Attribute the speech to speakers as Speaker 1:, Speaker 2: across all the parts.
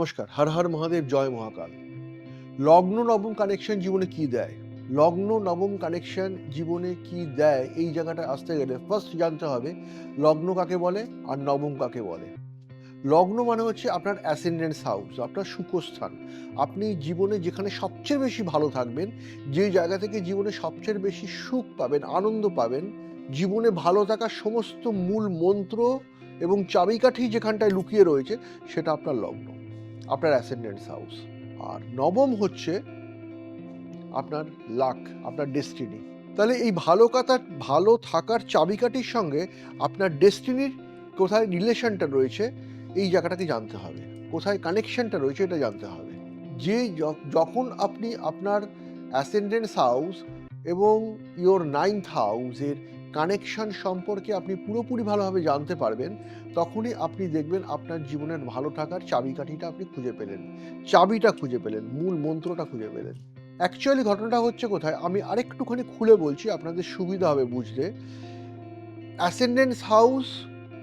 Speaker 1: নমস্কার, হর হর মহাদেব, জয় মহাকাল। লগ্ন নবম কানেকশন জীবনে কি দেয়? লগ্ন নবম কানেকশন জীবনে কি দেয়? এই জায়গাটা আসতে গেলে ফার্স্ট জানতে হবে, লগ্ন কাকে বলে আর নবম কাকে বলে। লগ্ন মানে হচ্ছে আপনার অ্যাসেন্ডেন্স হাউস আপনার সুখস্থান। আপনি জীবনে যেখানে সবচেয়ে বেশি ভালো থাকবেন, যে জায়গা থেকে জীবনে সবচেয়ে বেশি সুখ পাবেন, আনন্দ পাবেন, জীবনে ভালো থাকার সমস্ত মূল মন্ত্র এবং চাবিকাঠি যেখানটায় লুকিয়ে রয়েছে, সেটা আপনার লগ্ন। আপনার অ্যাসেন্ডেন্স হাউস আর নবম হচ্ছে আপনার লাক আপনার ডেস্টিনি তাহলে এই ভালো কাতার ভালো থাকার চাবিকাঠির সঙ্গে আপনার ডেস্টিনির কোথায় রিলেশনটা রয়েছে, এই জায়গাটাকে জানতে হবে। কোথায় কানেকশনটা রয়েছে, এটা জানতে হবে। যে যখন আপনি আপনার অ্যাসেন্ডেন্স হাউস এবং ইওর নাইন্থ হাউসের কানেকশন সম্পর্কে আপনি পুরোপুরি ভালোভাবে জানতে পারবেন, তখনই আপনি দেখবেন আপনার জীবনের ভালো থাকার চাবিকাঠিটা আপনি খুঁজে পেলেন। চাবিটা খুঁজে পেলেন, মূল মন্ত্রটা খুঁজে পেলেন। অ্যাকচুয়ালি ঘটনাটা হচ্ছে কোথায়? আমি আরেকটুখানি খুলে বলছি, আপনাদের সুবিধা হবে বুঝতে। Ascendance house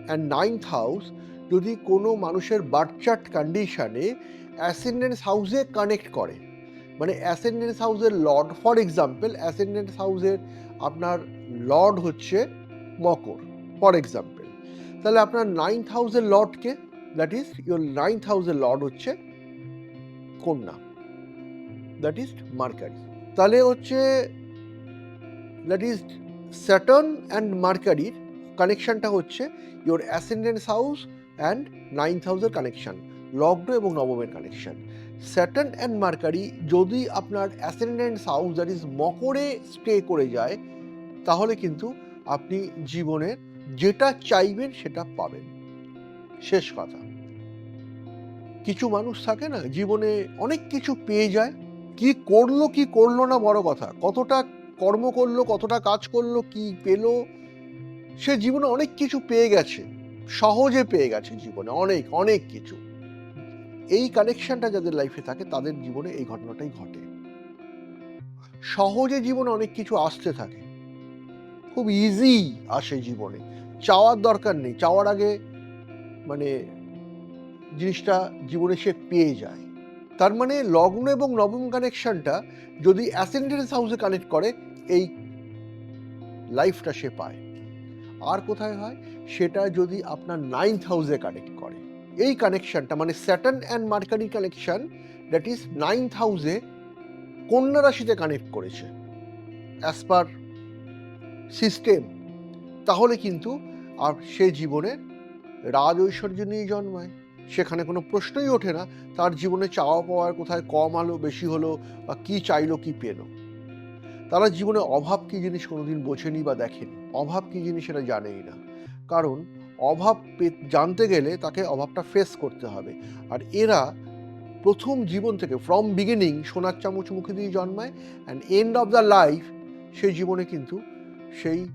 Speaker 1: and ninth house যদি কোনো মানুষের বার্থচার্ট কন্ডিশনে অ্যাসেন্ডেন্স হাউসে কানেক্ট করে মানে অ্যাসেন্ডেন্স হাউসের লর্ড ফর এক্সাম্পল অ্যাসেন্ডেন্স হাউসের আপনার লর্ড হচ্ছে মকর ফর এক্সাম্পল তাহলে আপনার নাইন্থ হাউসের লর্ডকে দ্যাট ইজ ইউর নাইন্থ হাউসের লর্ড হচ্ছে কন্যা। দ্যাট ইজ মার্কারি তাহলে হচ্ছে দ্যাট ইজ স্যাটার্ন অ্যান্ড মার্কারির কানেকশনটা হচ্ছে your ascendance house and ninth হাউসের কানেকশন লগ্ন এবং নবমের কানেকশন স্যাটার্ন অ্যান্ড মার্কারি যদি আপনার অ্যাসেন্ডেন্স হাউস দ্যাট ইজ মকরে স্টে করে যায়, তাহলে কিন্তু আপনি জীবনের যেটা চাইবেন সেটা পাবেন। শেষ কথা। কিছু মানুষ থাকে না, জীবনে অনেক কিছু পেয়ে যায়, কি করল কি করল না বড় কথা। কতটা কর্ম করল, কতটা কাজ করল, কি পেল, সে জীবনে অনেক কিছু পেয়ে গেছে। সহজে পেয়ে গেছে জীবনে, অনেক অনেক কিছু। এই কানেকশনটা যাদের লাইফে থাকে, তাদের জীবনে এই ঘটনাটাই ঘটে। সহজে জীবনে অনেক কিছু আসতে থাকে। খুব ইজি আসে জীবনে। চাওয়ার দরকার নেই। চাওয়ার আগে মানে জিনিসটা জীবনে সে পেয়ে যায়। তার মানে লগ্ন এবং নবম কানেকশনটা যদি অ্যাসেন্ডেন্স হাউসে কানেক্ট করে, এই লাইফটা সে পায়। আর কোথায় হয়? সেটা যদি আপনার নাইন্থ হাউসে কানেক্ট এই কানেকশনটা মানে Saturn and Mercury connection that is ninth হাউসে কন্যা রাশিতে কানেক্ট করেছে। অ্যাজ পার সিস্টেম তাহলে কিন্তু আর সে জীবনে রাজ ঐশ্বর্য নিয়ে জন্মায়। সেখানে কোনো প্রশ্নই ওঠে না, তার জীবনে চাওয়া পাওয়ার কোথায় কম আলো, বেশি হলো, বা কি চাইলো, কি পেল। তারা জীবনে অভাব কি জিনিস কোনোদিন বোঝেনি বা দেখেনি। অভাব কি জিনিস সেটা জানেই না। কারণ অভাব জানতে গেলে তাকে অভাবটা ফেস করতে হবে। আর এরা প্রথম জীবন থেকে ফ্রম বিগিনিং সোনার চামচ মুখে দিয়ে জন্মায় and end of the life সেই জীবনে কিন্তু সেই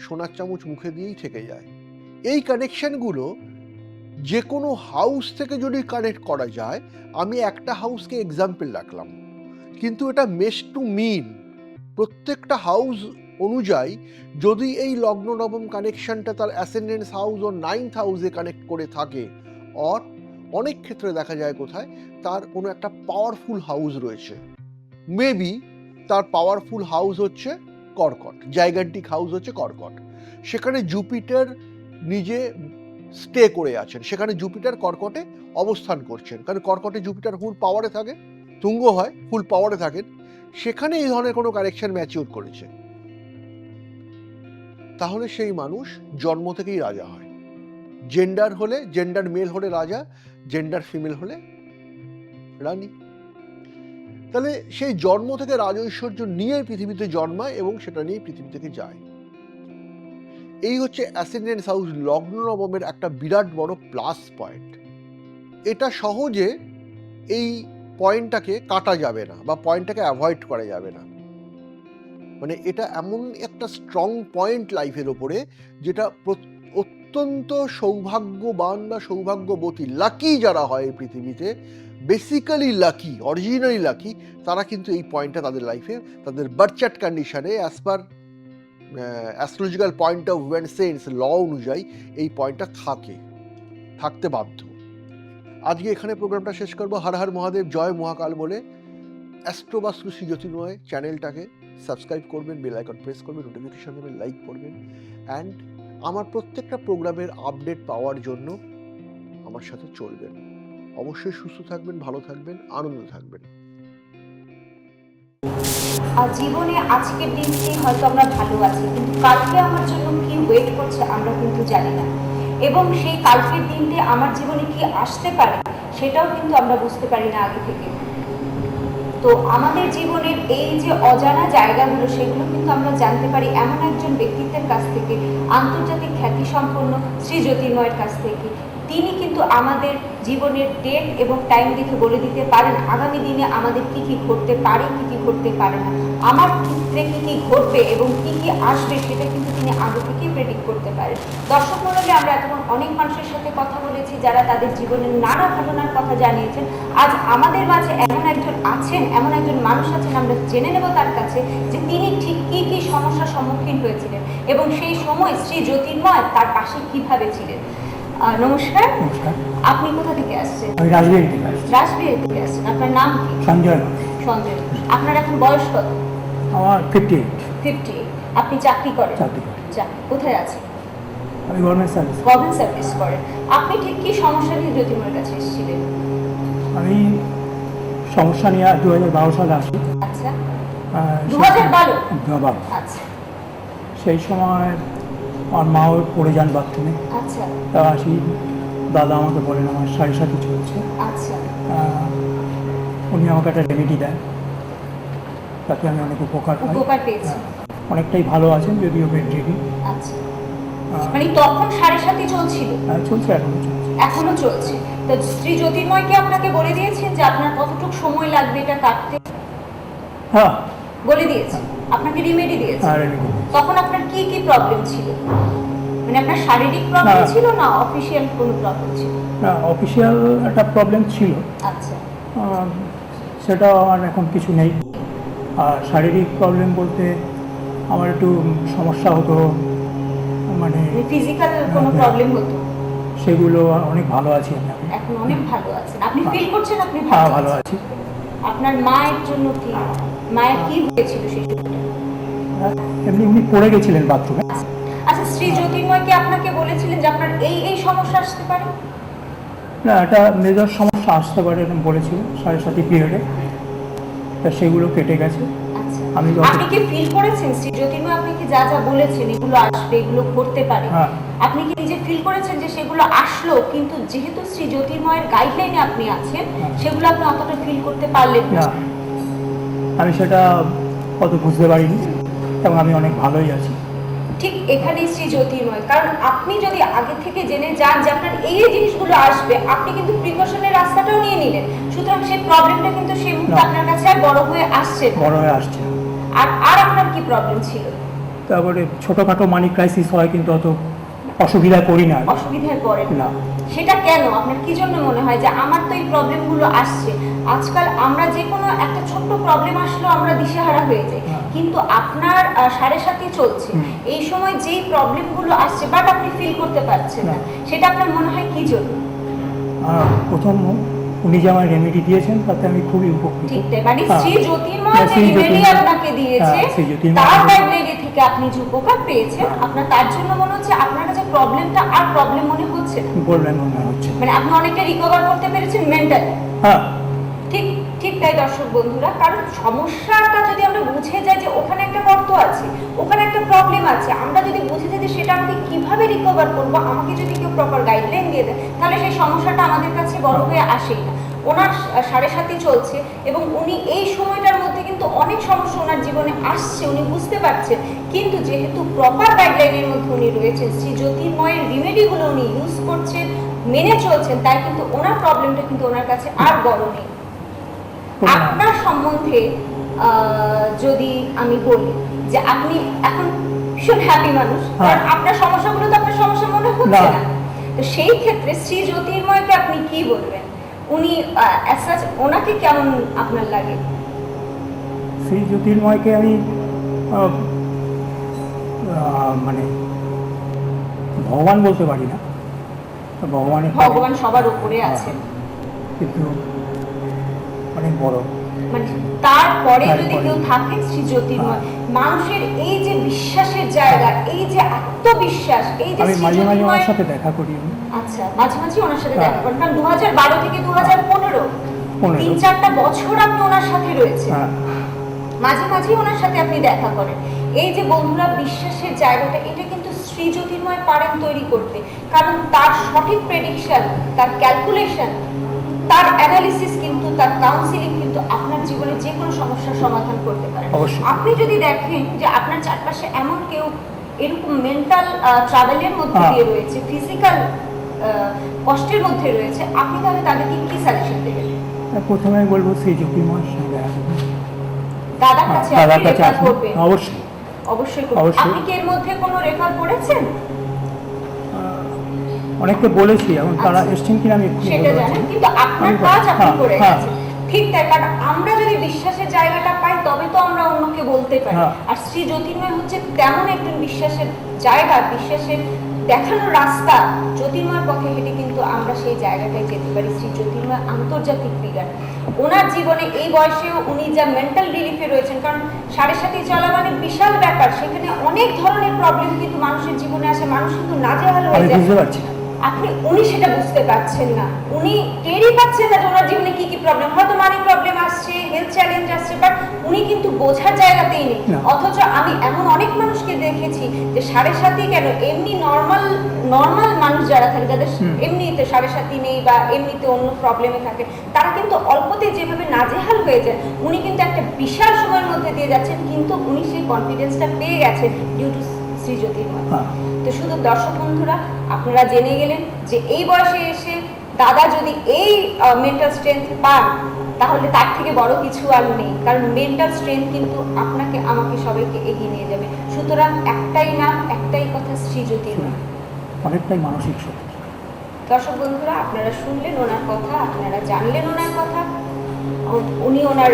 Speaker 1: সোনার চামচ মুখে দিয়েই থেকে যায়। এই কানেকশনগুলো যে কোনো হাউস থেকে যদি কানেক্ট করা যায়, আমি একটা হাউসকে এক্সাম্পল রাখলাম। কিন্তু এটা মেস টু মিন প্রত্যেকটা হাউস অনুযায়ী যদি এই লগ্ন নবম কানেকশনটা তার অ্যাসেন্ডেন্স হাউস ও নাইন্থ হাউসে কানেক্ট করে থাকে অর অনেক ক্ষেত্রে দেখা যায় কোথায়, তার কোনো একটা পাওয়ারফুল হাউস রয়েছে। মেবি তার পাওয়ারফুল হাউস হচ্ছে কর্কট জাইগান্টিক হাউস হচ্ছে কর্কট। সেখানে জুপিটার নিজে স্টে করে আছেন, সেখানে জুপিটার কর্কটে অবস্থান করছেন। কারণ কর্কটে জুপিটার ফুল পাওয়ারে থাকে, তুঙ্গ হয় ফুল পাওয়ারে থাকেন। সেখানে এই ধরনের কোনো কানেকশন ম্যাচিওর করেছে। তাহলে সেই মানুষ জন্ম থেকেই রাজা হয়। জেন্ডার হলে জেন্ডার মেল হলে রাজা জেন্ডার ফিমেল হলে রানী। তাহলে সেই জন্ম থেকে রাজৈশ্বর্য নিয়ে পৃথিবীতে জন্মায় এবং সেটা নিয়ে পৃথিবী থেকে যায়। এই হচ্ছে অ্যাসেন্ডেন্স হাউস লগ্ন নবমের একটা বিরাট বড় প্লাস পয়েন্ট এটা সহজে এই পয়েন্টটাকে কাটা যাবে না বা পয়েন্টটাকে অ্যাভয়েড করা যাবে না। মানে এটা এমন একটা স্ট্রং পয়েন্ট লাইফের ওপরে যেটা অত্যন্ত সৌভাগ্যবান বা সৌভাগ্যবতী লাকি যারা হয় এই পৃথিবীতে বেসিক্যালি লাকি অরিজিনালি লাকি তারা কিন্তু এই পয়েন্টটা তাদের লাইফে তাদের বার্চার্ট কন্ডিশনে as per astrological point of van সেন্স ল অনুযায়ী এই পয়েন্টটা থাকে, থাকতে বাধ্য। আজকে এখানে প্রোগ্রামটা শেষ করব। হর হর মহাদেব, জয় মহাকাল বলে অ্যাস্ট্রোবাস্তু জ্যোতির্ময় চ্যানেলটাকে সাবস্ক্রাইব করবেন, বেল আইকন প্রেস করবেন নোটিফিকেশন দেবেন লাইক করবেন। অ্যান্ড আমার প্রত্যেকটা প্রোগ্রামের আপডেট পাওয়ার জন্য আমার সাথে চলবেন। অবশ্যই সুস্থ থাকবেন, ভালো থাকবেন, আনন্দ থাকবেন।
Speaker 2: আর জীবনে আজকের দিনটি হয়তো আমরা ভালো আছি, কিন্তু কালকে আমার জন্য কি ওয়েট করছে আমরা কিন্তু জানি না। এবং সেই কালকের দিনটি আমার জীবনে কি আসতে পারে, সেটাও কিন্তু আমরা বুঝতে পারি না আগে থেকে। তো আমাদের জীবনের এই যে অজানা জায়গাগুলো, সেগুলো কিন্তু আমরা জানতে পারি এমন একজন ব্যক্তিত্বের কাছ থেকে, আন্তর্জাতিক খ্যাতিসম্পন্ন শ্রী জ্যোতির্ময়ের কাছ থেকে। তিনি কিন্তু আমাদের জীবনের ডেট এবং টাইম দেখে বলে দিতে পারেন আগামী দিনে আমাদের কি কি ঘটতে পারে, কি কি ঘটতে পারে না? আমার ক্ষেত্রে কি কি ঘটবে এবং কি কি আসবে সেটা কিন্তু তিনি আগে থেকেই প্রেডিক্ট করতে পারেন। দর্শক মণ্ডলী, আমরা এতক্ষণ অনেক মানুষের সাথে কথা বলেছি যারা তাদের জীবনের নানা ঘটনার কথা জানিয়েছেন। আজ আমাদের মাঝে এমন একজন আছেন, এমন একজন মানুষ আছেন, আমরা জেনে নেব তার কাছে যে তিনি ঠিক কি কি সমস্যার সম্মুখীন হয়েছিলেন এবং সেই সময় শ্রী জ্যোতির্ময় তার পাশে কীভাবে ছিলেন। নমস্কার।
Speaker 3: নমস্কার।
Speaker 2: আপনি কোথা থেকে আসছেন?
Speaker 3: আমি রাজবিহারী থেকে আসছি।
Speaker 2: রাজবিহারী থেকে আসছেন। আপনার নাম কি?
Speaker 3: সঞ্জয়।
Speaker 2: সঞ্জয়। আপনার এখন বয়স কত?
Speaker 3: আমার ফিফটি এইট
Speaker 2: ফিফটি আপনি চাকরি করেন?
Speaker 3: চাকরি করি।
Speaker 2: চাকরি কোথায় আছেন?
Speaker 3: আমি গভর্নমেন্ট সার্ভিস
Speaker 2: গভর্নমেন্ট সার্ভিস করেন। আপনি ঠিক কি সমস্যা নিয়ে জ্যোতির্ময়ের কাছে এসেছিলেন?
Speaker 3: আমি সমস্যা নিয়ে দু হাজার বারো সালে আসি
Speaker 2: আচ্ছা।
Speaker 3: দু হাজার বারো।
Speaker 2: আচ্ছা।
Speaker 3: সেই সময় আমার মাও পড়ে যান বাথরুমে।
Speaker 2: আচ্ছা।
Speaker 3: তা আসি দাদা আমাকে বলেন আমার সাড়ে সাথে চলছে।
Speaker 2: আচ্ছা।
Speaker 3: উনি আমাকে একটা রেমেডি দেন। তাতে আমি অনেক উপকার পাই। অনেকটাই ভালো আছেন যদিও বেড রেডি
Speaker 2: আচ্ছা। মানে তখন সাড়ে সাতই চলছিল?
Speaker 3: চলছে এখনও চলছে।
Speaker 2: এখনও চলছে। তো শ্রী জ্যোতির্ময় কি আপনাকে বলে দিয়েছেন যে আপনার কতটুকু সময় লাগবে এটা কাটতে?
Speaker 3: হ্যাঁ
Speaker 2: বলে দিয়েছে আপনাকে রিমেডি দিয়েছে। তখন আপনার কি কি প্রবলেম ছিল? মানে আপনার শারীরিক প্রবলেম ছিল না অফিসিয়াল কোনো প্রবলেম ছিল?
Speaker 3: না অফিসিয়াল একটা প্রবলেম ছিল।
Speaker 2: আচ্ছা।
Speaker 3: সেটা আমার এখন কিছু নেই। আর শারীরিক প্রবলেম বলতে আমার একটু সমস্যা হতো। মানে
Speaker 2: ফিজিক্যাল কোনো
Speaker 3: হ্যাঁ।
Speaker 2: প্রবলেম হতো?
Speaker 3: সেগুলো অনেক ভালো আছে এখন।
Speaker 2: অনেক ভালো আছেন। আপনি ফিল করছেন আপনি
Speaker 3: হ্যাঁ
Speaker 2: ভালো আছেন?
Speaker 3: আছি।
Speaker 2: আপনার মায়ের জন্য কি মায়ের কি হয়েছিল সেই
Speaker 3: এমনি এমনি পড়ে গেছিলেন বাথরুমে।
Speaker 2: আচ্ছা শ্রী জ্যোতির্ময় কি আপনাকে বলেছিলেন যে আপনার এই এই সমস্যা আসতে পারে?
Speaker 3: না একটা মেজর সমস্যা আসতে পারে এরকম বলেছিল পিরিয়ডে তা সেগুলো কেটে গেছে।
Speaker 2: আচ্ছা
Speaker 3: আমি
Speaker 2: আপনি কি ফিল করেছেন? শ্রী জ্যোতির্ময় আপনি কি যা যা বলেছেন এগুলো আসবে এগুলো ঘটতে পারে।
Speaker 3: হ্যাঁ।
Speaker 2: আপনি কি নিজে ফিল করেছেন যে সেগুলো আসলো কিন্তু যেহেতু শ্রী জ্যোতির্ময়ের গাইডলাইনে আপনি আছেন
Speaker 3: হ্যাঁ।
Speaker 2: সেগুলো আপনি অতটা ফিল করতে পারলেন না।
Speaker 3: আমি সেটা অত বুঝতে পারিনি এবং আমি অনেক ভালোই আছি।
Speaker 2: ঠিক এখানেই শ্রী জ্যোতির্ময় কারণ আপনি যদি আগে থেকে জেনে যান যে আপনার এই জিনিসগুলো আসবে আপনি কিন্তু প্রিকশনের রাস্তাটাও নিয়ে নিলেন। সুতরাং সেই প্রবলেমটা কিন্তু সেই মুহূর্তে আপনার কাছে আর বড় হয়ে আসছে
Speaker 3: বড় হয়ে আসছে
Speaker 2: আর আর আপনার কি প্রবলেম ছিল?
Speaker 3: তারপরে ছোটোখাটো মানি ক্রাইসিস হয় কিন্তু অত অসুবিধায় পড়ি না
Speaker 2: অসুবিধায় পড়েন
Speaker 3: না।
Speaker 2: সেটা কেন? আপনার কি জন্য মনে হয় যে আমার তো এই প্রবলেমগুলো আসছে? আজকাল আমরা যে কোনো একটা ছোট্ট প্রবলেম আসলেও আমরা দিশেহারা হয়ে যাই।
Speaker 3: হ্যাঁ।
Speaker 2: কিন্তু আপনার সাড়ে সাথে চলছে। এই সময় যেই প্রবলেমগুলো আসছে বাট আপনি ফিল করতে পারছেন না।
Speaker 3: না।
Speaker 2: সেটা আপনার মনে হয় কি জন্য?
Speaker 3: প্রথম উনি যে আমার রেমেডি দিয়েছেন তাতে আমি খুবই উপকৃত।
Speaker 2: ঠিক তাই মানে
Speaker 3: হ্যাঁ।
Speaker 2: শ্রী জ্যোতির্ময়
Speaker 3: হ্যাঁ,
Speaker 2: যে
Speaker 3: শ্রী
Speaker 2: রেমেডি আপনাকে দিয়েছে।
Speaker 3: হ্যাঁ,
Speaker 2: তার লাইব্রেরি থেকে আপনি যে উপকার পেয়েছেন
Speaker 3: হ্যাঁ।
Speaker 2: আপনার তার জন্য মনে হচ্ছে আপনার কাছে প্রবলেমটা আর প্রবলেম মনে হচ্ছে
Speaker 3: বললেন মনে হচ্ছে।
Speaker 2: মানে আপনি অনেকটা রিকভার করতে পেরেছেন মেন্টালি
Speaker 3: হ্যাঁ।
Speaker 2: ঠিক ঠিক তাই দর্শক বন্ধুরা কারণ সমস্যাটা যদি আমরা বুঝে যাই যে ওখানে একটা গর্ত আছে ওখানে একটা প্রবলেম আছে আমরা যদি বুঝে যাই যে সেটা আমাকে কীভাবে রিকভার করব আমাকে যদি কেউ প্রপার গাইডলাইন দিয়ে দেয় তাহলে সেই সমস্যাটা আমাদের কাছে বড় হয়ে আসেই না। ওনার সাড়ে সাথে চলছে এবং উনি এই সময়টার মধ্যে কিন্তু অনেক সমস্যা ওনার জীবনে আসছে উনি বুঝতে পারছেন। কিন্তু যেহেতু প্রপার গাইডলাইনের মধ্যে উনি রয়েছেন শ্রী জ্যোতির্ময়ের রিমেডিগুলো উনি ইউজ করছেন মেনে চলছেন তাই কিন্তু ওনার প্রবলেমটা কিন্তু ওনার কাছে আর বড় নেই। আপনার সম্বন্ধে আহ, যদি আমি বলি যে আপনি এখন ভীষণ হ্যাপি মানুষ কারণ
Speaker 3: হ্যাঁ।
Speaker 2: আপনার সমস্যাগুলো তো আপনার সমস্যা মনে হচ্ছে।
Speaker 3: না।
Speaker 2: তো সেই ক্ষেত্রে শ্রী জ্যোতির্ময়কে আপনি কি বলবেন? উনি অ্যাজ ওনাকে কেমন আপনার লাগে?
Speaker 3: শ্রী জ্যোতির্ময়কে আমি মানে ভগবান বলতে পারি না। ভগবানের
Speaker 2: ভগবান সবার উপরে আছেন।
Speaker 3: কিন্তু অনেক বড়।
Speaker 2: মানে তারপরে। যদি কেউ থাকে শ্রী জ্যোতির্ময় মানুষের এই যে বিশ্বাসের জায়গা এই যে আত্মবিশ্বাস এই যে
Speaker 3: আমি মাঝে মাঝে ওনার সাথে দেখা করি
Speaker 2: আচ্ছা মাঝে মাঝে ওনার সাথে
Speaker 3: হ্যাঁ।
Speaker 2: দেখা করেন কারণ দু হাজার বারো থেকে দু হাজার পনেরো। তিন চারটা বছর আপনি ওনার সাথে রয়েছে
Speaker 3: হ্যাঁ।
Speaker 2: মাঝে মাঝে ওনার সাথে আপনি দেখা করেন। এই যে বন্ধুরা বিশ্বাসের জায়গাটা এটা কিন্তু শ্রী জ্যোতির্ময় পারেন তৈরি করতে। কারণ তার সঠিক প্রেডিকশন তার ক্যালকুলেশন তার অ্যানালিসিস তার কাউন্সিলিং কিন্তু আপনার জীবনে যে কোনো সমস্যার সমাধান করতে পারে। আপনি যদি দেখেন যে আপনার চারপাশে এমন কেউ এরকম মেন্টাল ট্রাভেলের মধ্যে
Speaker 3: হ্যাঁ।
Speaker 2: দিয়ে রয়েছে ফিজিক্যাল কষ্টের মধ্যে রয়েছে আপনি তাহলে তাদেরকে কি সাজেশন দেবেন?
Speaker 3: প্রথমে বলব সেই দেখা করুন।
Speaker 2: দাদার
Speaker 3: হ্যাঁ,
Speaker 2: কাছে
Speaker 3: অবশ্যই।
Speaker 2: অবশ্যই
Speaker 3: অবশ্যই।
Speaker 2: আপনি কি এর মধ্যে কোনো রেফার করেছেন?
Speaker 3: অনেককে বলেছি এখন তারা। এসছেন কিনা আমি
Speaker 2: সেটা
Speaker 3: বলতে পারছি
Speaker 2: জানেন
Speaker 3: না।
Speaker 2: কিন্তু আপনার কাজ আপনি
Speaker 3: হ্যাঁ,
Speaker 2: করে
Speaker 3: হ্যাঁ।
Speaker 2: গেছেন। ঠিক তাই কারণ আমরা যদি বিশ্বাসের জায়গাটা পাই তবে তো আমরা অন্যকে বলতে পারি।
Speaker 3: হ্যাঁ।
Speaker 2: আর শ্রী জ্যোতির্ময় হচ্ছে তেমন একজন বিশ্বাসের জায়গা বিশ্বাসের দেখানো রাস্তা। জ্যোতির্ময়ের পথে হেঁটে কিন্তু আমরা সেই জায়গাটায় যেতে পারি। শ্রী জ্যোতির্ময় আন্তর্জাতিক ফিগার ওনার জীবনে এই বয়সেও উনি যা মেন্টাল রিলিফে রয়েছেন কারণ সাড়ে সাথে চলা মানে বিশাল ব্যাপার। সেখানে অনেক ধরনের প্রবলেম কিন্তু মানুষের জীবনে আসে। মানুষ কিন্তু নাজেহাল হয়ে যায়। আপনি উনি সেটা বুঝতে পারছেন না। উনি টেরই পাচ্ছেন না যে ওনার জীবনে কি কি প্রবলেম হয়তো মানি প্রবলেম আসছে হেলথ চ্যালেঞ্জ আসছে বাট উনি কিন্তু বোঝার জায়গাতেই নেই। অথচ আমি এমন অনেক মানুষকে দেখেছি যে সাড়ে সাতই কেন এমনি নর্মাল নর্মাল মানুষ যারা থাকে যাদের এমনিতে সাড়ে সাতই নেই বা এমনিতে অন্য প্রবলেমে থাকে তারা কিন্তু অল্পতে যেভাবে নাজেহাল হয়ে যায় উনি কিন্তু একটা বিশাল সময়ের মধ্যে দিয়ে যাচ্ছেন কিন্তু উনি সেই কনফিডেন্সটা পেয়ে গেছেন ডিউ টু শ্রী জ্যোতির্ময়
Speaker 3: হ্যাঁ।
Speaker 2: তো শুধু দর্শক বন্ধুরা আপনারা জেনে গেলেন যে এই বয়সে এসে দাদা যদি এই মেন্টাল স্ট্রেংথ পান তাহলে তার থেকে বড় কিছু আর নেই। কারণ মেন্টাল স্ট্রেংথ কিন্তু আপনাকে আমাকে সবাইকে এগিয়ে নিয়ে যাবে। সুতরাং একটাই নাম একটাই কথা শ্রী জ্যোতির্ময়
Speaker 3: অনেকটাই মানসিক শক্তি।
Speaker 2: দর্শক বন্ধুরা আপনারা শুনলেন ওনার কথা আপনারা জানলেন ওনার কথা। উনি ওনার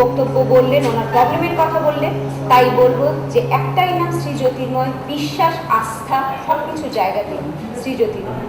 Speaker 2: বক্তব্য বললেন, ওনার প্রবলেমের কথা বললেন। তাই বলব যে একটাই নাম শ্রী জ্যোতির্ময় বিশ্বাস, আস্থা সব কিছু জায়গাতে শ্রী জ্যোতির্ময়